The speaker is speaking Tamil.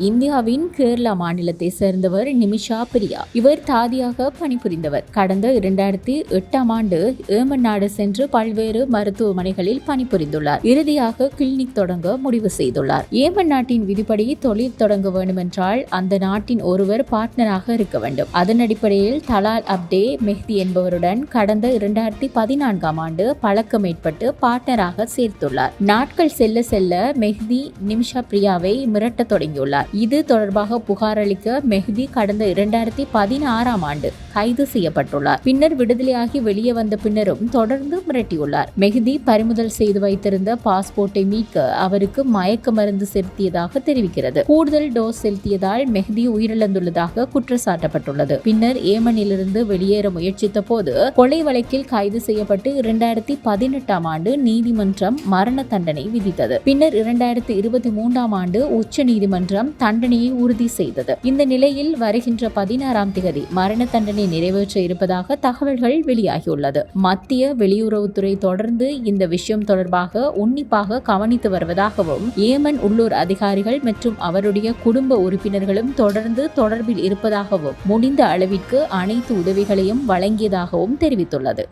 இந்தியாவின் கேரளா மாநிலத்தை சேர்ந்தவர் நிமிஷா பிரியா. இவர் தாதியாக பணிபுரிந்தவர். கடந்த இரண்டாயிரத்தி எட்டாம் ஆண்டு ஏமன் நாடு சென்று பல்வேறு மருத்துவமனைகளில் பணிபுரிந்துள்ளார். இறுதியாக கிளினிக் தொடங்க முடிவு செய்துள்ளார். ஏமன் நாட்டின் விதிப்படி தொழில் தொடங்க வேண்டுமென்றால் அந்த நாட்டின் ஒருவர் பார்ட்னராக இருக்க வேண்டும். அதன் அடிப்படையில் தலால் அப்டே மெஹ்தி என்பவருடன் கடந்த இரண்டாயிரத்தி பதினான்காம் ஆண்டு பழக்கம் ஏற்பட்டு பார்ட்னராக சேர்த்துள்ளார். நாட்கள் செல்ல செல்ல மெஹ்தி நிமிஷா பிரியாவை மிரட்டத் தொடங்கியுள்ளார். இது தொடர்பாக புகார் அளிக்க மெஹ்தி கடந்த இரண்டாயிரத்தி பதினாறாம் ஆண்டு கைது செய்யப்பட்டுள்ளார். பின்னர் விடுதலையாகி வெளியே வந்த பின்னரும் தொடர்ந்து மிரட்டியுள்ளார். மெஹ்தி பறிமுதல் செய்து வைத்திருந்த பாஸ்போர்ட்டை மீட்க அவருக்கு மயக்க மருந்து செலுத்தியதாக தெரிவிக்கிறது. கூடுதல் டோஸ் செலுத்தியதால் மெஹ்தி உயிரிழந்துள்ளதாக குற்றச்சாட்டப்பட்டுள்ளது. பின்னர் ஏமனிலிருந்து வெளியேற முயற்சித்த போது கொலை வழக்கில் கைது செய்யப்பட்டு இரண்டாயிரத்தி பதினெட்டாம் ஆண்டு நீதிமன்றம் மரண தண்டனை விதித்தது. பின்னர் இரண்டாயிரத்தி இருபத்தி மூன்றாம் ஆண்டு உச்ச நீதிமன்றம் தண்டனையை உறுதி செய்தது. இந்த நிலையில் வருகின்ற பதினாறாம் தேதி மரண தண்டனை நிறைவேற்ற இருப்பதாக தகவல்கள் வெளியாகியுள்ளது. மத்திய வெளியுறவுத்துறை தொடர்ந்து இந்த விஷயம் தொடர்பாக உன்னிப்பாக கவனித்து வருவதாகவும் ஏமன் உள்ளூர் அதிகாரிகள் மற்றும் அவருடைய குடும்ப உறுப்பினர்களும் தொடர்ந்து தொடர்பில் இருப்பதாகவும் முடிந்த அளவிற்கு அனைத்து உதவிகளையும் வழங்கியதாகவும் தெரிவித்துள்ளது.